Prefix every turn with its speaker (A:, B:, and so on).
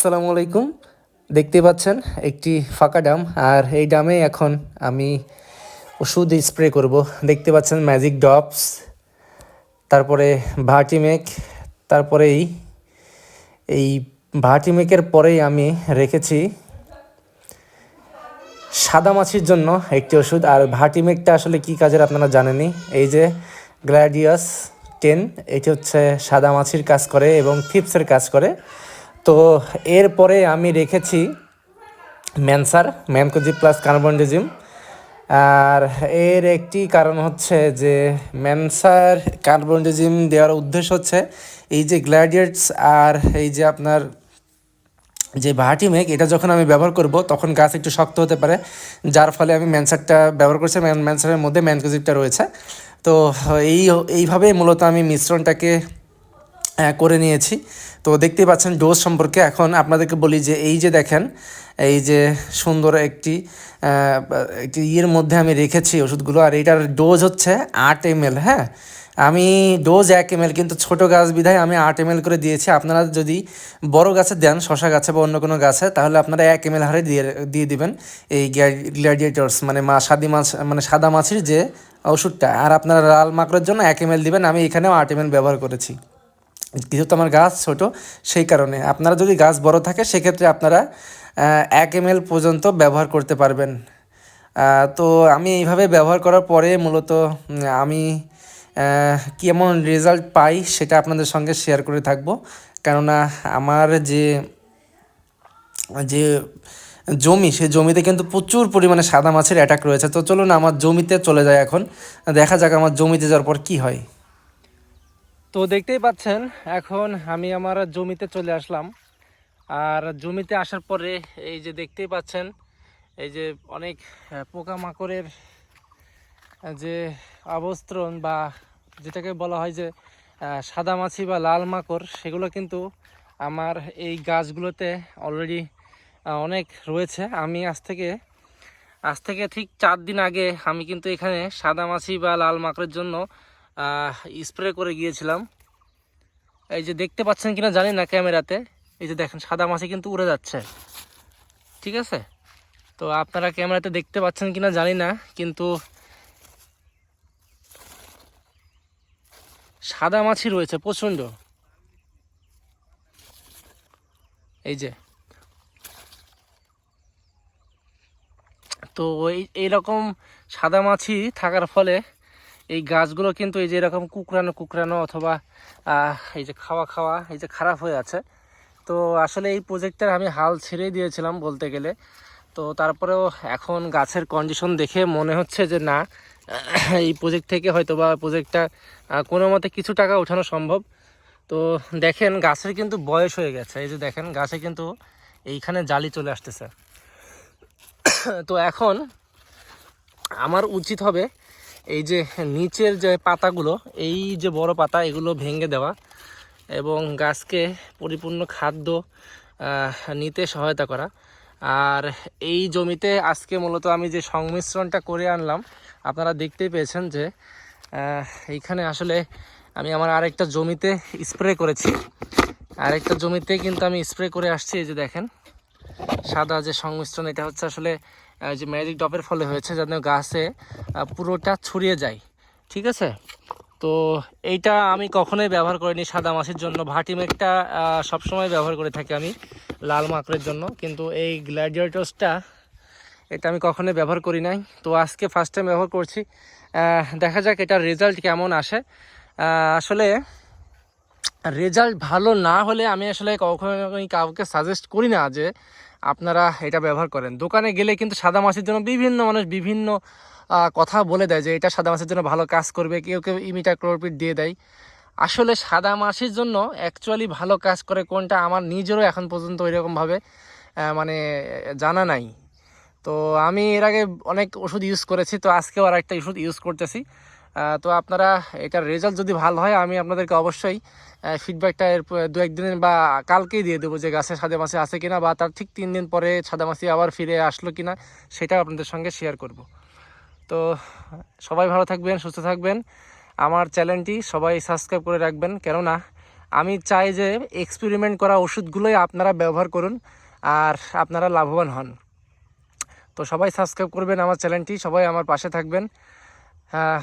A: আসসালামু আলাইকুম। দেখতে পাচ্ছেন একটি ফাঁকা ডাম, আর এই ডামে এখন আমি ওষুধ স্প্রে করব। দেখতে পাচ্ছেন ম্যাজিক ডপস তারপরে ভার্টিমেক তারপরে এই ভার্টিমেকের পরেই আমি রেখেছি সাদা মাছির জন্য একটি ওষুধ। আর ভার্টিমেকটা আসলে কি কাজের আপনারা জানেনই? এই যে গ্ল্যাডিয়াস টেন, এটি হচ্ছে সাদা মাছির কাজ করে এবং থিপসের কাজ করে। তো এরপরে আমি রেখেছি ম্যানসার ম্যানকোজি প্লাস কার্বনডিজিম। আর এর একটি কারণ হচ্ছে যে ম্যানসার, কার্বনডিজিম দেওয়ার উদ্দেশ্য হচ্ছে এই যে গ্ল্যাডিয়েটস আর এই যে আপনার যে ভাটি এটা যখন আমি ব্যবহার করব, তখন গাছ একটু শক্ত হতে পারে, যার ফলে আমি ম্যানসারটা ব্যবহার করছি ম্যান ম্যানসারের মধ্যে ম্যানকোজিপটা রয়েছে। তো এই, এইভাবে মূলত আমি মিশ্রণটাকে করে নিয়েছি। তো দেখতেই পাচ্ছেন ডোজ সম্পর্কে এখন আপনাদেরকে বলি যে এই যে দেখেন, এই যে সুন্দর একটি একটি ইয়ের মধ্যে আমি রেখেছি ওষুধগুলো, আর এইটার ডোজ হচ্ছে আট এম হ্যাঁ? আমি ডোজ এক এম এল কিন্তু ছোট গাছ বিধায় আমি আট এম করে দিয়েছি। আপনারা যদি বড় গাছে দেন, শশা গাছে বা অন্য কোনো গাছে, তাহলে আপনারা এক এম হারে দিয়ে দিয়ে দিবেন এই গ্ল্যাডিয়েটর্স মানে মা, সাদি মাছ মানে সাদা মাছির যে ওষুধটা আর আপনারা লাল মাকড়ের জন্য এক এম দিবেন, আমি এখানেও আট এম ব্যবহার করেছি। যেহেতু আমার গাছ ছোট, সেই কারণে। আপনারা যদি গাছ বড় থাকে, সেক্ষেত্রে আপনারা এক এম পর্যন্ত ব্যবহার করতে পারবেন। তো আমি এইভাবে ব্যবহার করার পরে মূলত আমি কেমন রেজাল্ট পাই সেটা আপনাদের সঙ্গে শেয়ার করে থাকব। কেননা আমার যে যে জমি সেই জমিতে কিন্তু প্রচুর পরিমাণে সাদা মাছের অ্যাটাক রয়েছে। তো চলুন আমার জমিতে চলে যায় এখন। দেখা যাক আমার জমিতে যাওয়ার পর কী হয়। তো দেখতেই পাচ্ছেন, এখন আমি আমার জমিতে চলে আসলাম। আর জমিতে আসার পরে এই যে দেখতেই পাচ্ছেন, এই যে অনেক পোকামাকড়ের যে আবস্ত্রণ বা যেটাকে বলা হয় যে সাদা মাছি বা লাল মাকড়, সেগুলো কিন্তু আমার এই গাছগুলোতে অলরেডি অনেক রয়েছে। আমি আজ থেকে আজ থেকে ঠিক চার দিন আগে আমি কিন্তু এখানে সাদা মাছি বা লাল মাকড়ের জন্য স্প্রে করে গিয়েছিলাম। এই যে দেখতে পাচ্ছেন কিনা জানি না ক্যামেরাতে। এই যে দেখেন, সাদা মাছি কিন্তু উড়ে যাচ্ছে। ঠিক আছে? তো আপনারা ক্যামেরাতে দেখতে পাচ্ছেন কিনা জানি না, কিন্তু সাদা মাছি রয়েছে প্রচণ্ড। এই যে। তো এই, এইরকম সাদা মাছি থাকার ফলে এই গাছগুলো কিন্তু এই যে এরকম কুকরানো কুকরানো অথবা এই যে খাওয়া খাওয়া, এই যে খারাপ হয়ে আছে। তো আসলে এই প্রজেক্টটার আমি হাল ছেড়েই দিয়েছিলাম বলতে গেলে। তো তারপরেও এখন গাছের কন্ডিশন দেখে মনে হচ্ছে যে না, এই প্রজেক্ট থেকে হয়তো বা প্রজেক্টটা কোনো মতে কিছু টাকা ওঠানো সম্ভব। তো দেখেন গাছের কিন্তু বয়স হয়ে গেছে। এই যে দেখেন গাছে কিন্তু এইখানে জালি চলে আসতেছে। তো এখন আমার উচিত হবে এই যে নিচের যে পাতাগুলো, এই যে বড় পাতা, এগুলো ভেঙে দেওয়া এবং গাছকে পরিপূর্ণ খাদ্য নিতে সহায়তা করা। আর এই জমিতে আজকে মূলত আমি যে সংমিশ্রণটা করে আনলাম, আপনারা দেখতেই পেয়েছেন যে এইখানে আসলে আমি আমার আরেকটা জমিতে স্প্রে করেছি। আরেকটা জমিতে কিন্তু আমি স্প্রে করে আসছি, এই যে দেখেন, সাদা যে সংমিশ্রণ, এটা হচ্ছে আসলে যে ম্যাজিক ডপের ফলে হয়েছে যেন গাছে পুরোটা ছড়িয়ে যায়। ঠিক আছে? তো এইটা আমি কখনোই ব্যবহার করিনি সাদা মাছের জন্য। ভাটি মেঘটা সবসময় ব্যবহার করে থাকি আমি লাল মাকড়ের জন্য। কিন্তু এই গ্ল্যাডিয়েটসটা এটা আমি কখনোই ব্যবহার করি নাই। তো আজকে ফার্স্ট টাইম ব্যবহার করছি। দেখা যাক এটার রেজাল্ট কেমন আসে। আসলে রেজাল্ট ভালো না হলে আমি আসলে কখনোই কাউকে সাজেস্ট করি না যে আপনারা এটা ব্যবহার করেন। দোকানে গেলে কিন্তু সাদা মাছের জন্য বিভিন্ন মানুষ বিভিন্ন কথা বলে দেয় যে এটা সাদা মাছের জন্য ভালো কাজ করবে, কেউ কেউ ইমিটা ক্লোরপিড দিয়ে দেয়। আসলে সাদা মাছের জন্য অ্যাকচুয়ালি ভালো কাজ করে কোনটা আমার নিজেরও এখন পর্যন্ত ওইরকমভাবে মানে জানা নাই। তো আমি এর আগে অনেক ওষুধ ইউজ করেছি, তো আজকেও আর একটা ওষুধ ইউজ করতেছি। তো আপনারা এটার রেজাল্ট যদি ভালো হয় আমি আপনাদেরকে অবশ্যই ফিডব্যাকটা এর দু একদিন বা কালকেই দিয়ে দেবো যে গাছে সাদা মাছি আছে কিনা বা তার ঠিক তিন দিন পরে সাদা মাছি আবার ফিরে আসলো কিনা সেটা আপনাদের সঙ্গে শেয়ার করব। তো সবাই ভালো থাকবেন সুস্থ থাকবেন। আমার চ্যানেলটি সবাই সাবস্ক্রাইব করে রাখবেন। কেননা আমি চাই যে এক্সপেরিমেন্ট করা ওষুধগুলোই আপনারা ব্যবহার করুন আর আপনারা লাভবান হন। তো সবাই সাবস্ক্রাইব করবেন আমার চ্যানেলটি সবাই আমার পাশে থাকবেন। আহ,